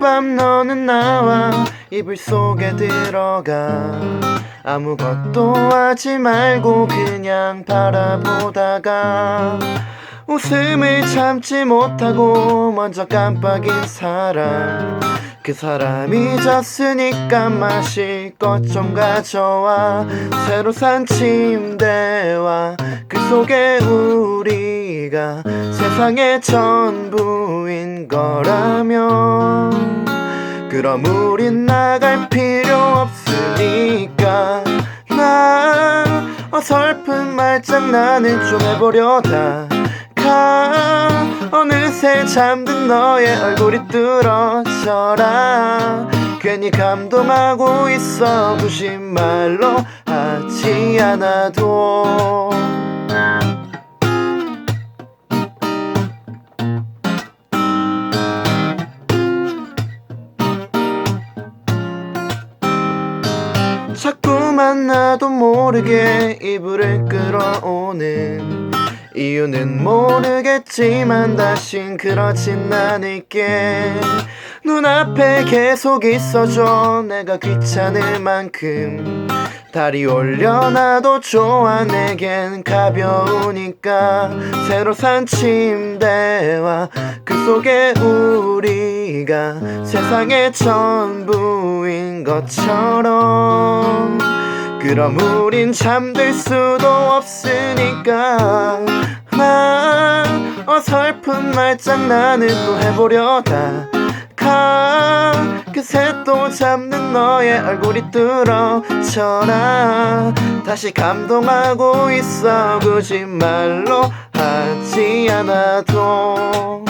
밤 너는 나와 이불 속에 들어가. 아무것도 하지 말고 그냥 바라보다가. 웃음을 참지 못하고 먼저 깜빡인 사람 그 사람이 졌으니까 마실 것 좀 가져와. 새로 산 침대와 그 속에 우리가 세상의 전부인 거라면 그럼 우린 나갈 필요 없으니까 난 어설픈 말장난을 좀 해보려다 가 어느새 잠든 너의 얼굴이 뚫어져라 괜히 감동하고 있어 굳이 말로 하지 않아도 만 나도 모르게 이불을 끌어오는 이유는 모르겠지만 다신 그러진 않을게. 눈앞에 계속 있어줘 내가 귀찮을 만큼. 다리 올려놔도 좋아 내겐 가벼우니까. 새로 산 침대와 그 속에 우리가 세상의 전부인 것처럼 그럼 우린 잠들 수도 없으니까. 난 어설픈 말장난을 또 해보려다. 가 그새 또 잡는 너의 얼굴이 뚫어져라. 다시 감동하고 있어. 굳이 말로 하지 않아도